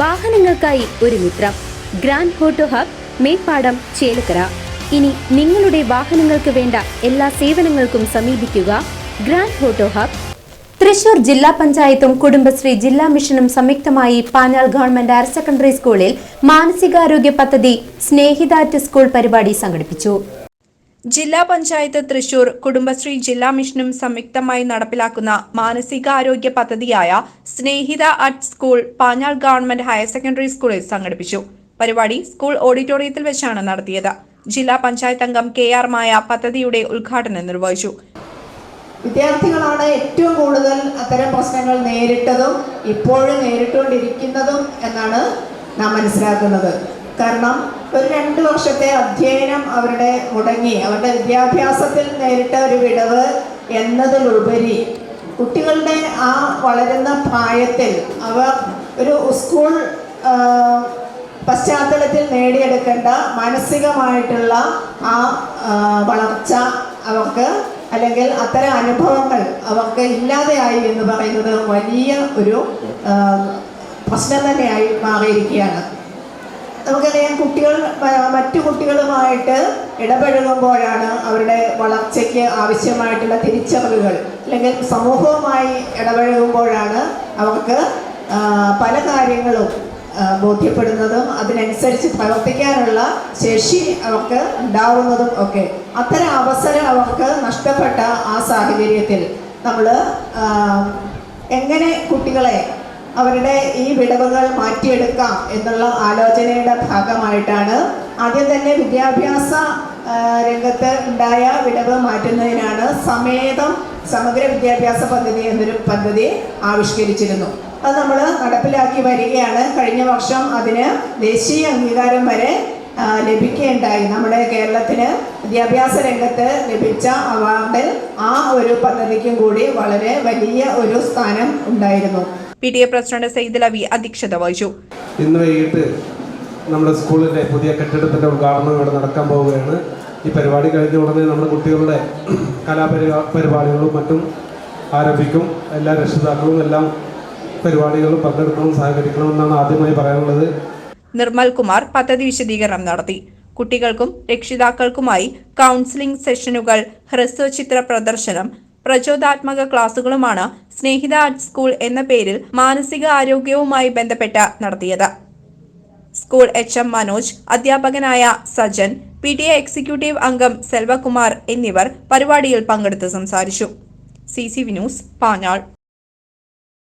വാഹനങ്ങൾക്കായി ഒരു മിത്രം. Grand auto hub Meppadam Chelakkara. ഇനി നിങ്ങളുടെ വാഹനങ്ങൾക്ക് വേണ്ട എല്ലാ സേവനങ്ങൾക്കും സമീപിക്കുക ഗ്രാൻഡ് ഹോട്ടോ ഹബ്. തൃശൂർ ജില്ലാ പഞ്ചായത്തും കുടുംബശ്രീ ജില്ലാ മിഷനും സംയുക്തമായി പാനാൽ ഗവൺമെന്റ് ഹയർ സെക്കൻഡറി സ്കൂളിൽ മാനസികാരോഗ്യ പദ്ധതി സ്നേഹിതാറ്റ് സ്കൂൾ പരിപാടി സംഘടിപ്പിച്ചു. ജില്ലാ പഞ്ചായത്ത് തൃശൂർ കുടുംബശ്രീ ജില്ലാ മിഷനും സംയുക്തമായി നടപ്പിലാക്കുന്ന മാനസികാരോഗ്യ പദ്ധതിയായ Snehitha at school Panjal government higher secondary സ്കൂളിൽ സംഘടിപ്പിച്ചു. പരിപാടി സ്കൂൾ ഓഡിറ്റോറിയത്തിൽ വെച്ചാണ് നടത്തിയത്. ജില്ലാ പഞ്ചായത്ത് അംഗം കെ ആർ മായ പദ്ധതിയുടെ ഉദ്ഘാടനം നിർവഹിച്ചു. വിദ്യാർത്ഥികളാണ് ഏറ്റവും കൂടുതൽ അത്തരം പ്രശ്നങ്ങൾ നേരിട്ടതും ഇപ്പോഴും നേരിട്ടുകൊണ്ടിരിക്കുന്നതും എന്നാണ് നാം മനസ്സിലാക്കുന്നത്. കാരണം ഒരു രണ്ട് വർഷത്തെ അധ്യയനം അവരുടെ മുടങ്ങി. അവരുടെ വിദ്യാഭ്യാസത്തിൽ നേരിട്ട ഒരു വിടവ് എന്നതിലുപരി കുട്ടികളുടെ ആ വളരുന്ന പ്രായത്തിൽ അവർ ഒരു സ്കൂൾ പശ്ചാത്തലത്തിൽ നേടിയെടുക്കേണ്ട മാനസികമായിട്ടുള്ള ആ വളർച്ച അവർക്ക് അല്ലെങ്കിൽ അത്തരം അനുഭവങ്ങൾ അവർക്ക് ഇല്ലാതെയായി എന്ന് പറയുന്നത് വലിയ ഒരു പ്രശ്നം തന്നെയായി മാറിയിരിക്കുകയാണ്. നമുക്കറിയാം കുട്ടികൾ മറ്റു കുട്ടികളുമായിട്ട് ഇടപഴകുമ്പോഴാണ് അവരുടെ വളർച്ചയ്ക്ക് ആവശ്യമായിട്ടുള്ള തിരിച്ചറിവുകൾ. അല്ലെങ്കിൽ സമൂഹവുമായി ഇടപഴകുമ്പോഴാണ് അവർക്ക് പല കാര്യങ്ങളും ബോധ്യപ്പെടുന്നതും അതിനനുസരിച്ച് പ്രവർത്തിക്കാനുള്ള ശേഷി അവർക്ക് ഉണ്ടാവുന്നതും ഒക്കെ. അത്തരം അവസരം അവർക്ക് നഷ്ടപ്പെട്ട ആ സാഹചര്യത്തിൽ നമ്മൾ എങ്ങനെ കുട്ടികളെ അവരുടെ ഈ വിടവുകൾ മാറ്റിയെടുക്കാം എന്നുള്ള ആലോചനയുടെ ഭാഗമായിട്ടാണ് ആദ്യം തന്നെ വിദ്യാഭ്യാസ രംഗത്ത് ഉണ്ടായ വിടവ് മാറ്റുന്നതിനാണ് സമേതം സമഗ്ര വിദ്യാഭ്യാസ പദ്ധതി എന്നൊരു പദ്ധതി ആവിഷ്കരിച്ചിരുന്നു. അത് നമ്മൾ നടപ്പിലാക്കി വരികയാണ്. കഴിഞ്ഞ വർഷം അതിന് ദേശീയ അംഗീകാരം വരെ ലഭിക്കേണ്ടായി നമ്മുടെ കേരളത്തിന് വിദ്യാഭ്യാസ രംഗത്ത് ലഭിച്ച അവാർഡിൽ ആ ഒരു പദ്ധതിക്കും കൂടി വളരെ വലിയ ഒരു സ്ഥാനം ഉണ്ടായിരുന്നു. P T A president Sayed Alavi അധ്യക്ഷത വഹിച്ചു. ഇന്ന് വൈകിട്ട് നമ്മുടെ സ്കൂളിന്റെ പുതിയ കെട്ടിടത്തിന്റെ ഉദ്ഘാടനം ഇവിടെ നടക്കാൻ പോവുകയാണ്. ഈ പരിപാടി കഴിഞ്ഞ ഉടനെ നമ്മുടെ കുട്ടികളുടെ കലാപരിപാ പരിപാടികളും മറ്റും ആരംഭിക്കും. എല്ലാ രക്ഷിതാക്കളും എല്ലാം പരിപാടികളും പങ്കെടുക്കണം സഹകരിക്കണമെന്നാണ് ആദ്യമായി പറയാനുള്ളത്. നിർമ്മൽ കുമാർ പദ്ധതി വിശദീകരണം നടത്തി. കുട്ടികൾക്കും രക്ഷിതാക്കൾക്കുമായി കൗൺസിലിംഗ് സെഷനുകൾ ഹ്രസ്വചിത്ര പ്രദർശനം പ്രചോദാത്മക ക്ലാസുകളുമാണ് സ്നേഹിത ആർട്ട് സ്കൂൾ എന്ന പേരിൽ മാനസിക ആരോഗ്യവുമായി ബന്ധപ്പെട്ട നടത്തിയത്. സ്കൂൾ എച്ച് എം മനോജ് അധ്യാപകനായ Sajan P T A executive അംഗം സെൽവകുമാർ എന്നിവർ പരിപാടിയിൽ പങ്കെടുത്ത് സംസാരിച്ചു. C C V news Panjal.